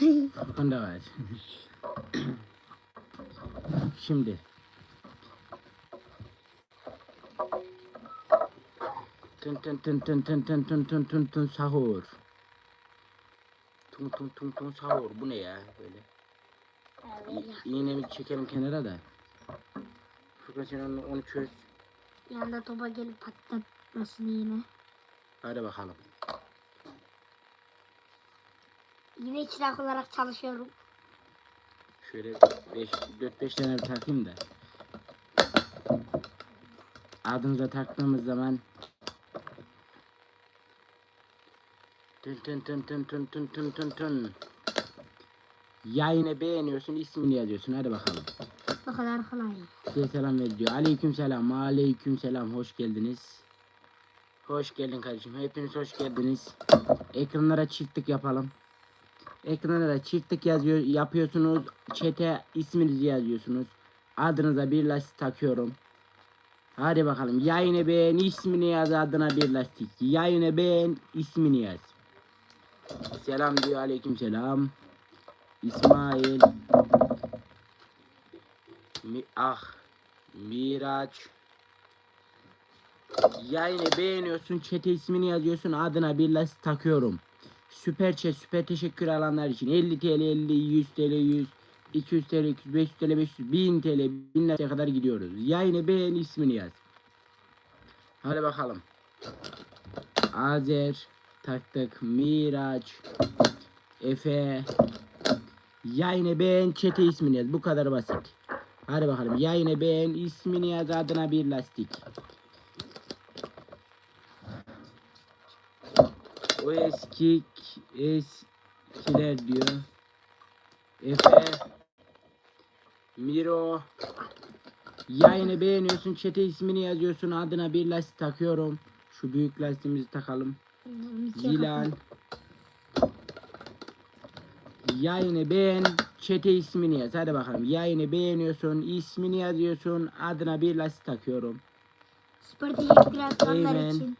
Furkan da var. Şimdi. Tın tın tın tın tın tın tın tın tın tın sahur. Tun tun tun tun sahur. Bu ne ya böyle? İğnemi çekelim kenara da. Furkan sen onu, onu çöz. Yanda topa gelip patlatmasın yine. Hadi bakalım. Yine çırak olarak çalışıyorum. Şöyle 4-5 tane takayım da. Adınıza taktığımız zaman tın tın tın tın tın tın tın tın tın Yayını beğeniyorsun ismini yazıyorsun hadi bakalım. Bu kadar kolay. Size selam ver diyor. Aleyküm selam. Aleyküm selam. Hoş geldiniz. Hoş geldin kardeşim. Hepiniz hoş geldiniz. Ekranlara çiftlik yapalım. Ekranlara çiftlik yazıyor, yapıyorsunuz. Çete isminizi yazıyorsunuz. Adınıza bir lastik takıyorum. Hadi bakalım. Yayını beğen, ismini yaz adına bir lastik. Yayını beğen, ismini yaz. Selam diyor. Aleyküm selam. İsmail. Mi ah Miraç Yayını beğeniyorsun çete ismini yazıyorsun adına bir lastik takıyorum Süper chat süper teşekkür alanlar için 50 TL 50 100 TL 100 200 TL 200 500 TL 500 1000 TL 1000 liraya kadar gidiyoruz. Yayını beğen ismini yaz. Hadi bakalım. Azer taktık Miraç Efe. Yayını beğen çete ismini yaz. Bu kadar basit. Hadi bakalım. Yayını beğen ismini yaz. Adına bir lastik. O eski eskiler diyor. Efe Miro Yayını beğeniyorsun çete ismini yazıyorsun adına bir lastik takıyorum. Şu büyük lastiğimizi takalım. Zilan Yayını beğen, çete ismini yaz. Hadi bakalım. Yayını beğeniyorsun, ismini yazıyorsun, adına bir lastik takıyorum. Atanlar Eymen. için.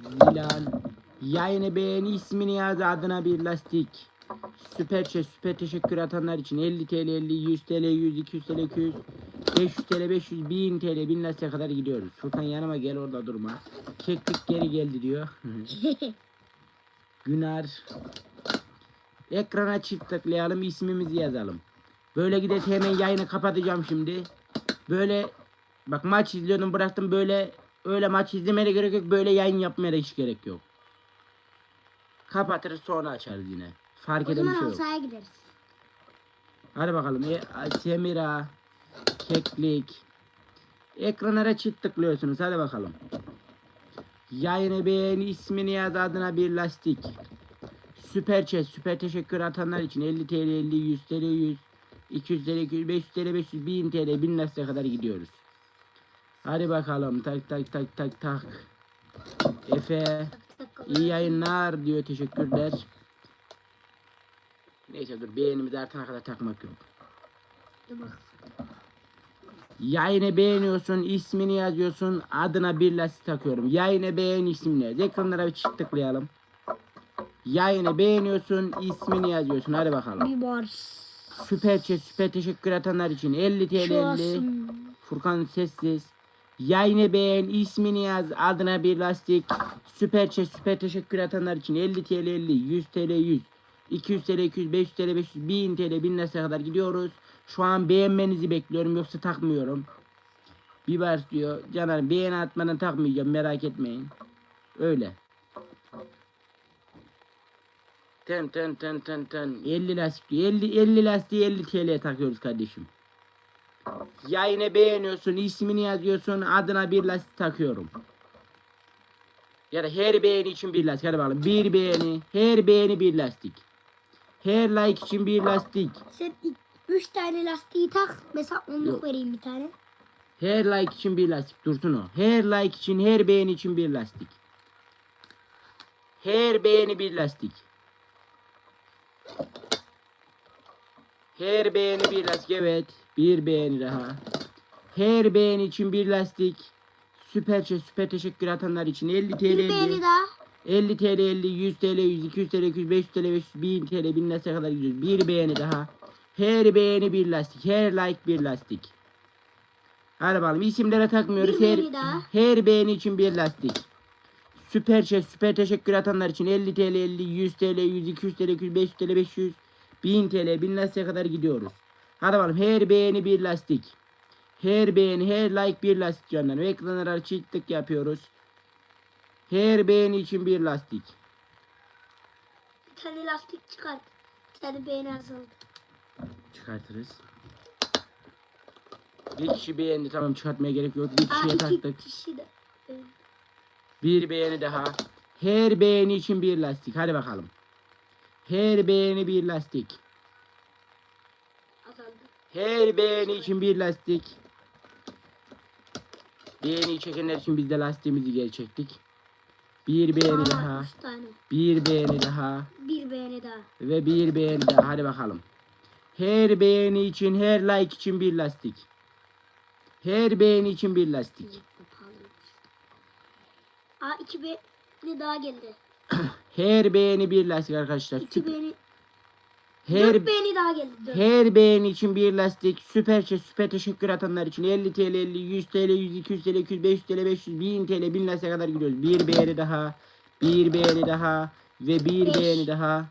Zilan. Yayını beğen, ismini yaz, adına bir lastik. Süper chat, süper teşekkür atanlar için 50 TL, 50, 100 TL, 100, 200 TL, 200, 500 TL, 500, 1000 TL, 1000 lastiğe kadar gidiyoruz. Furkan yanıma gel orada durma. Keklik geri geldi diyor. Güner. Ekrana çift tıklayalım ismimizi yazalım. Böyle giderse hemen yayını kapatacağım şimdi. Böyle bak maç izliyordum bıraktım böyle öyle maç izlemeye gerek yok böyle yayın yapmaya da hiç gerek yok. Kapatırız sonra açarız yine. Fark o eden bir zaman şey yok. gideriz. Hadi bakalım. E, Semira, Keklik. Ekranlara çift tıklıyorsunuz. Hadi bakalım. Yayını beğen, ismini yaz adına bir lastik. Süper chat, süper teşekkür atanlar için 50 TL, 50, 100 TL, 100, 200 TL, 200, 500 TL, 500, 1000 TL, 1000 lastiğe kadar gidiyoruz. Hadi bakalım. Tak tak tak tak tak. Efe. İyi yayınlar diyor. Teşekkürler. Neyse dur beğenimizi artana kadar takmak yok. Yayını beğeniyorsun, ismini yazıyorsun, adına bir lastik takıyorum. Yayını beğen ismini. Ekranlara bir çift tıklayalım. Yayını beğeniyorsun, ismini yazıyorsun. Hadi bakalım. Bir bar. Süper teşekkür atanlar için 50 TL Şu 50. olsun. Furkan sessiz. Yayını beğen, ismini yaz, adına bir lastik. Süper süper teşekkür atanlar için 50 TL 50, 100 TL 100, 200 TL 200, 500 TL 500, 1000 TL 1000 lastiğe kadar gidiyoruz. Şu an beğenmenizi bekliyorum yoksa takmıyorum. Biber diyor. Caner beğeni atmadan takmayacağım merak etmeyin. Öyle. Ten ten ten ten ten 50 lastik 50 50 lastiği 50 TL'ye takıyoruz kardeşim. Yayını beğeniyorsun, ismini yazıyorsun, adına bir lastik takıyorum. Ya da her beğeni için bir lastik. Hadi bakalım. Bir beğeni, her beğeni bir lastik. Her like için bir lastik. Sen üç tane lastiği tak. Mesela onluk Yok. vereyim bir tane. Her like için bir lastik. Dursun o. Her like için, her beğeni için bir lastik. Her beğeni bir lastik. Her beğeni bir lastik. Evet. Bir beğeni daha. Her beğeni için bir lastik. Süper şey, süper teşekkür atanlar için 50 TL. Bir 50. beğeni daha. 50 TL 50, 100 TL 100, 200 TL 200, 500 TL 500, 1000 TL 1000 liraya kadar gidiyoruz. Bir beğeni daha. Her beğeni bir lastik. Her like bir lastik. Hadi bakalım isimlere takmıyoruz. Bir her, her beğeni için bir lastik. Süper şey, süper teşekkür atanlar için 50 TL 50, 100 TL 100, 200 TL 200, 500 TL 500, 1000 TL 1000 lastiğe kadar gidiyoruz. Hadi bakalım her beğeni bir lastik. Her beğeni, her like bir lastik canlarım. Ekranlara çift tık yapıyoruz. Her beğeni için bir lastik. Bir tane lastik çıkart. Bir tane beğeni azaldı. Çıkartırız. Bir kişi beğendi tamam çıkartmaya gerek yok. Bir kişiye taktık. kişi de. beğendi. Bir beğeni daha. Her beğeni için bir lastik. Hadi bakalım. Her beğeni bir lastik. Her beğeni için bir lastik. Beğeni çekenler için biz de lastiğimizi geri çektik. Bir beğeni Aa, daha. üç tane. Bir beğeni daha. Bir beğeni daha. Ve bir beğeni daha. Hadi bakalım. Her beğeni için, her like için bir lastik. Her beğeni için bir lastik. Aa iki beğeni daha geldi. Her beğeni bir lastik arkadaşlar. İki beğeni. Her Dört beğeni daha geldi. Dört. Her beğeni için bir lastik, süper şey, süper teşekkür atanlar için 50 TL, 50, 100 TL, 100, 200 TL, 200, 500 TL, 500, 1000 TL, 1000 lastiğe kadar gidiyoruz. Bir beğeni daha, bir beğeni daha ve bir Beş. beğeni daha.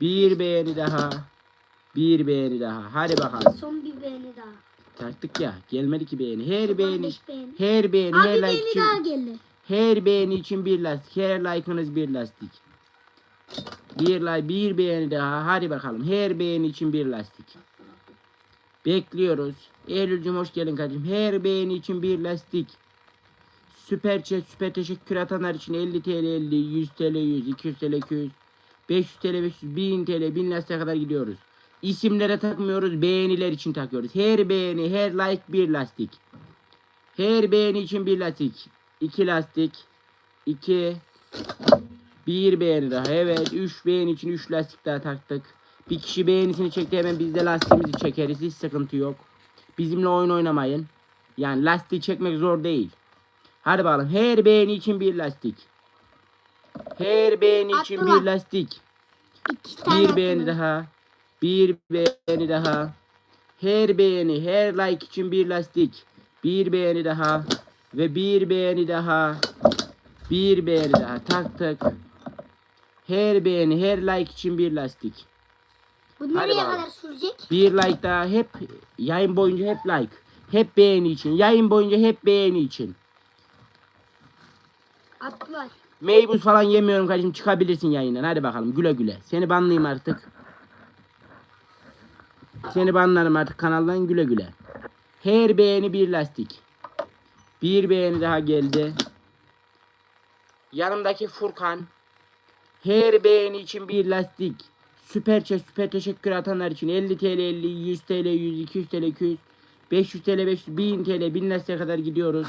Bir beğeni daha, bir beğeni daha. Hadi bakalım. Son bir beğeni daha. Taktık ya, gelmedi ki beğeni. Her beğeni, beğeni. her beğeni, Aa her like beğeni için, daha geldi. her beğeni için bir lastik, her like'ınız bir lastik. Bir like, bir beğeni daha. Hadi bakalım. Her beğeni için bir lastik. Bekliyoruz. Eylül'cüm hoş geldin kardeşim. Her beğeni için bir lastik. Süper chat, süper teşekkür atanlar için 50 TL 50, 100 TL 100, 200 TL 200, 500 TL 500, 1000 TL 1000 lastiğe kadar gidiyoruz. İsimlere takmıyoruz, beğeniler için takıyoruz. Her beğeni, her like bir lastik. Her beğeni için bir lastik. İki lastik. iki bir beğeni daha. Evet. Üç beğeni için üç lastik daha taktık. Bir kişi beğenisini çekti hemen biz de lastiğimizi çekeriz. Hiç sıkıntı yok. Bizimle oyun oynamayın. Yani lastiği çekmek zor değil. Hadi bakalım. Her beğeni için bir lastik. Her beğeni için Attılar. bir lastik. Bir beğeni daha. Bir beğeni daha. Her beğeni, her like için bir lastik. Bir beğeni daha. Ve bir beğeni daha. Bir beğeni daha. Taktık. Her beğeni, her like için bir lastik. Bu Hadi nereye bakalım. kadar sürecek? Bir like daha hep yayın boyunca hep like. Hep beğeni için. Yayın boyunca hep beğeni için. Attılar. Meybuz falan yemiyorum kardeşim çıkabilirsin yayından hadi bakalım güle güle. Seni banlayayım artık. Seni banlarım artık kanaldan güle güle. Her beğeni bir lastik. Bir beğeni daha geldi. Yanımdaki Furkan. Her beğeni için bir lastik. Süper chat, süper teşekkür atanlar için 50 TL 50, 100 TL 100, 200 TL 200, 500 TL 500, 1000 TL 1000 lastiğe kadar gidiyoruz.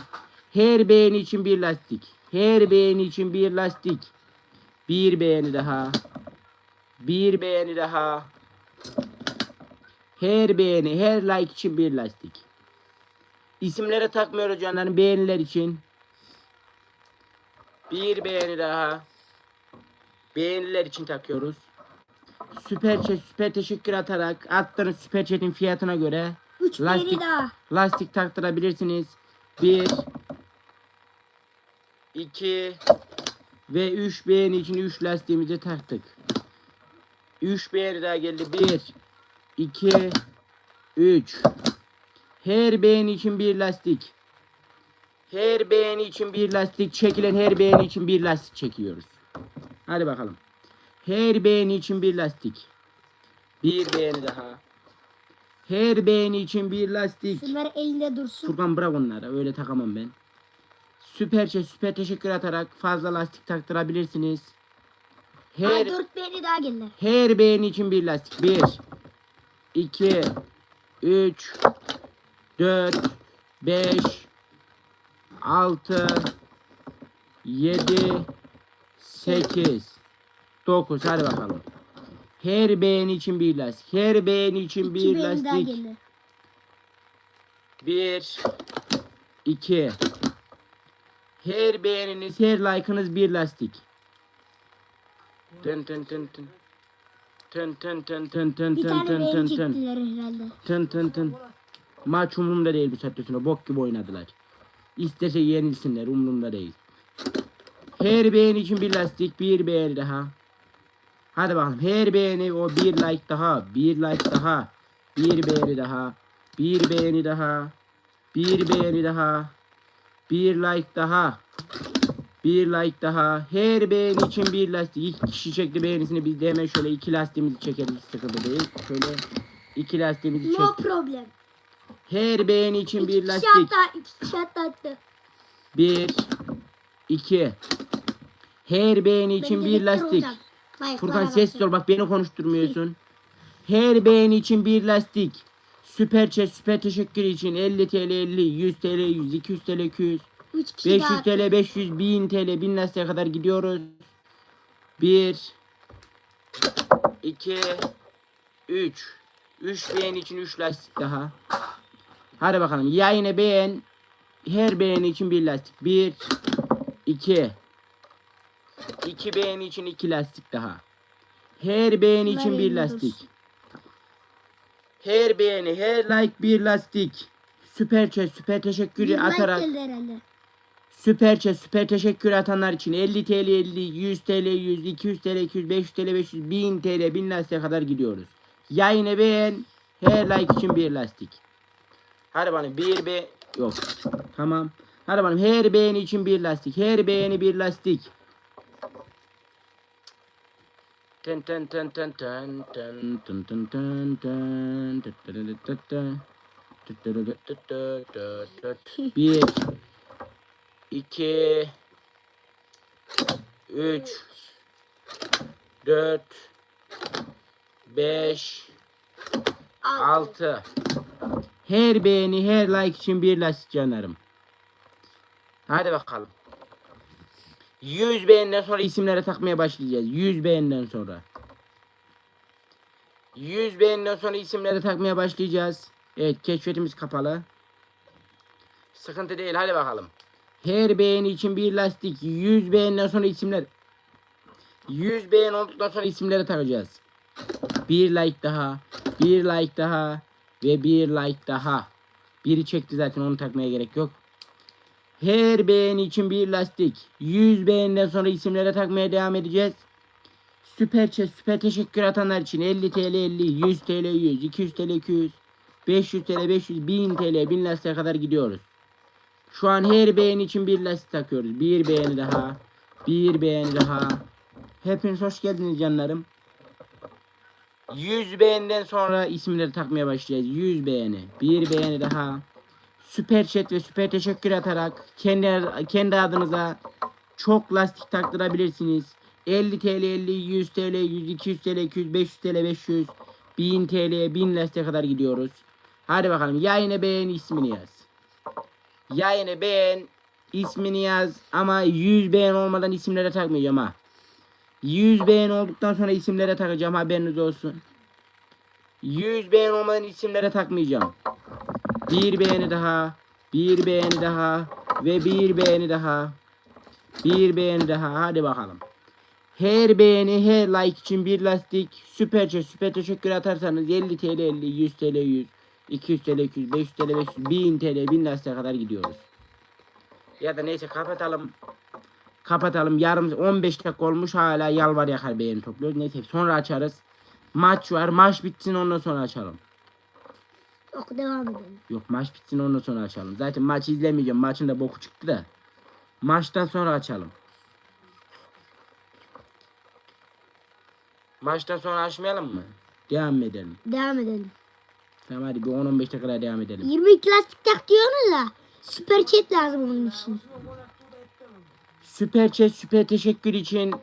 Her beğeni için bir lastik. Her beğeni için bir lastik. Bir beğeni daha. Bir beğeni daha. Her beğeni, her like için bir lastik. İsimlere takmıyoruz canlarım beğeniler için. Bir beğeni daha. Beğeniler için takıyoruz. Süper chat, süper teşekkür atarak attığınız süper chat'in fiyatına göre Üç Lastik. daha. lastik taktırabilirsiniz. 1 2 ve 3 beğeni için 3 lastiğimizi taktık. 3 beğeni daha geldi. 1 2 3 Her beğeni için bir lastik. Her beğeni için bir lastik çekilen her beğeni için bir lastik çekiyoruz. Hadi bakalım. Her beğeni için bir lastik. Bir beğeni daha. Her beğeni için bir lastik. Şunlar elinde dursun. Furkan bırak onları. Öyle takamam ben. Süper şey, süper teşekkür atarak fazla lastik taktırabilirsiniz. Aa, Her dört beğeni daha geldi. her beğeni için bir lastik. 1 2 3 4 5 6 7 8 9 hadi bakalım. Her beğeni için bir lastik. Her beğeni için bir lastik. geldi. 1 2 Her beğeniniz, her like'ınız bir lastik. Tın tın tın tın. Tın tın tın tın tın Bir tın tane tın beğeni tın tın. çektiler herhalde. Tın tın tın. Maç umurumda değil bu saatte sonra. Bok gibi oynadılar. İstese yenilsinler umurumda değil. Her beğeni için bir lastik, bir beğeni daha. Hadi bakalım. Her beğeni o bir like daha, bir like daha, bir beğeni daha, bir beğeni daha, bir beğeni daha, bir like daha, bir like daha. Her beğeni için bir lastik. İki kişi çekti beğenisini. Biz de hemen şöyle iki lastiğimizi çekeriz. Hiç sıkıntı değil. Şöyle iki lastiğimizi No çektik. problem. Her beğeni için bir İki kişi lastik. hatta, iki kişi hatta attı. Bir, iki. Her beğeni için bir lastik. Hayır, Furkan ses ol bak beni konuşturmuyorsun. Her beğeni için bir lastik. Süper chat süper teşekkür için 50 TL 50 100 TL 100 200 TL 200 Üç kişi 500 daha attı. TL 500 1000 TL 1000 lastiğe kadar gidiyoruz. 1 2 3 3 beğeni için 3 lastik daha. Hadi bakalım yayını beğen. Her beğeni için bir lastik. 1 2 2 beğeni için 2 lastik daha. Her beğeni Bunlar için bir yayınlıyoruz. lastik. Her beğeni, her like bir lastik. Süper chat, süper teşekkürü Bir like atarak geldi herhalde. Süper chat, süper teşekkür atanlar için 50 TL 50, 100 TL 100, 200 TL 200, 500 TL 500, 1000 TL 1000 lastiğe kadar gidiyoruz. Yayını beğen, her like için bir lastik. Hadi bana bir be yok. Tamam. Hadi bana her beğeni için bir lastik. Her beğeni bir lastik. Tı tı. Tı tı tı tı tı tı tı tı. Bir 2 3 4 5 6 Her beğeni her like için bir lastik canlarım. Hadi bakalım. 100 beğeniden sonra isimlere takmaya başlayacağız. 100 beğeniden sonra. 100 beğeniden sonra isimlere takmaya başlayacağız. Evet keşfetimiz kapalı. Sıkıntı değil hadi bakalım. Her beğeni için bir lastik. 100 beğeniden sonra isimler. 100 beğen olduktan sonra isimleri takacağız. Bir like daha. Bir like daha. Ve bir like daha. Biri çekti zaten onu takmaya gerek yok. Her beğeni için bir lastik. 100 beğeniden sonra isimlere takmaya devam edeceğiz. Süper chat, süper teşekkür atanlar için 50 TL 50, 100 TL 100, 200 TL 200, 500 TL 500, 1000 TL 1000 lastiğe kadar gidiyoruz. Şu an her beğeni için bir lastik takıyoruz. Bir beğeni daha. Bir beğeni daha. Hepiniz hoş geldiniz canlarım. 100 beğeniden sonra isimleri takmaya başlayacağız. 100 beğeni. Bir beğeni daha. Süper chat ve süper teşekkür atarak kendi kendi adınıza çok lastik taktırabilirsiniz. 50 TL 50, 100 TL 100, 200 TL 200, 500 TL 500, 1000 TL 1000 lastiğe kadar gidiyoruz. Hadi bakalım yayını beğen ismini yaz. Yayını beğen, ismini yaz ama 100 beğen olmadan isimlere takmayacağım ha. 100 beğen olduktan sonra isimlere takacağım haberiniz olsun. 100 beğen olmadan isimlere takmayacağım. Bir beğeni daha, bir beğeni daha ve bir beğeni daha. Bir beğeni daha hadi bakalım. Her beğeni her like için bir lastik. Süperçe süper teşekkür atarsanız 50 TL 50, 100 TL 100, 200 TL 200, 500 TL 500, 1000 TL 1000 lastiğe kadar gidiyoruz. Ya da neyse kapatalım. Kapatalım. Yarım 15 dakika olmuş hala yalvar yakar beğeni topluyoruz. Neyse sonra açarız. Maç var. Maç bitsin ondan sonra açalım. Yok devam edelim. Yok maç bitsin ondan sonra açalım. Zaten maçı izlemeyeceğim. Maçın da boku çıktı da. Maçtan sonra açalım. Maçtan sonra açmayalım mı? Devam edelim? Devam edelim. Tamam hadi bir 10-15 dakika devam edelim. 22 lastik tak diyorsunuz da süper chat lazım onun için. Süper chat süper teşekkür için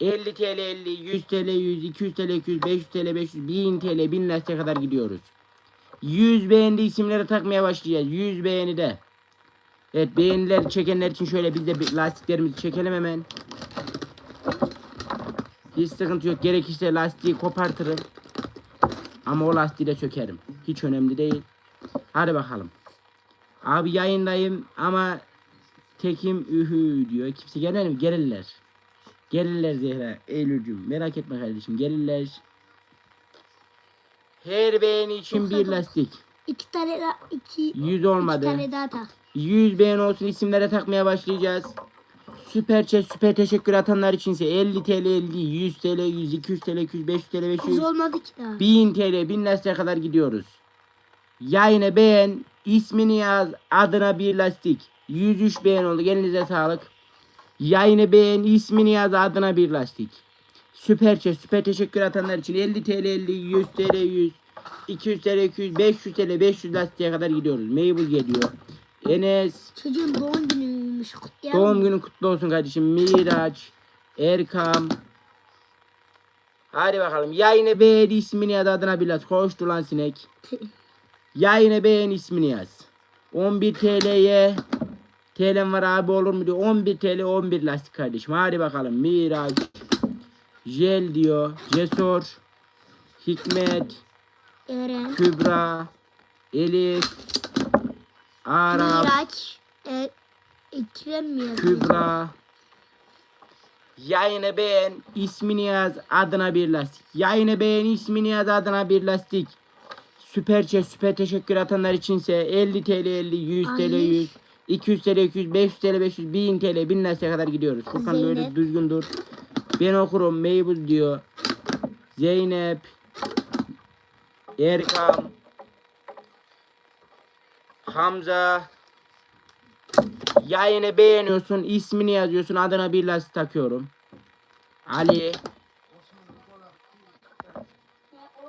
50 TL 50, 100 TL 100, 200 TL 200, 500 TL 500, 1000 TL 1000 lastiğe kadar gidiyoruz. 100 beğendi isimlere takmaya başlayacağız. 100 beğeni de. Evet beğeniler çekenler için şöyle biz de lastiklerimizi çekelim hemen. Hiç sıkıntı yok. Gerekirse lastiği kopartırım. Ama o lastiği de sökerim. Hiç önemli değil. Hadi bakalım. Abi yayındayım ama Tekim ühü diyor. Kimse gelir mi? Gelirler. Gelirler Zehra. Eylül'cüm. Merak etme kardeşim. Gelirler. Her beğeni için bir lastik. İki tane la, iki, 100 iki olmadı. tane daha tak. 100 beğeni olsun isimlere takmaya başlayacağız. Süper chat süper teşekkür atanlar içinse 50 TL 50 100 TL 100 200 TL 200 500 TL 500 Yüz olmadı ki daha. 1000 TL 1000 lastiğe kadar gidiyoruz. Yayını beğen, ismini yaz, adına bir lastik. 103 beğen oldu. Elinize sağlık. Yayını beğen, ismini yaz, adına bir lastik. Süper chat, süper teşekkür atanlar için 50 TL 50, 100 TL 100, 200 TL 200, 500 TL 500 lastiğe kadar gidiyoruz. Meybul geliyor. Enes, Çocuğun doğum günüymüş kutlayalım. Doğum günün kutlu olsun kardeşim. Miraç, Erkam. Hadi bakalım. Yayını beğen ismini yaz adına biraz. Koştu lan sinek. Yayını beğen ismini yaz. 11 TL'ye TL'm var abi olur mu diyor. 11 TL 11 lastik kardeşim. Hadi bakalım. Miraç. Jel diyor. Cesur. Hikmet. Eren, Kübra. Elif. Arap. Miraç, e, Ekrem mi? Kübra. Yayını beğen, ismini yaz, adına bir lastik. Yayını beğen, ismini yaz, adına bir lastik. Süper chat, süper teşekkür atanlar içinse 50 TL 50, 100 TL Ay. 100, 200 TL 200, 500 TL 500, 1000 TL 1000 lastiğe kadar gidiyoruz. Furkan böyle Zeynep. düzgün dur. Ben okurum, Meybuz diyor. Zeynep. Erkam. Hamza. Yayını beğeniyorsun, ismini yazıyorsun, adına bir lastik takıyorum. Ali.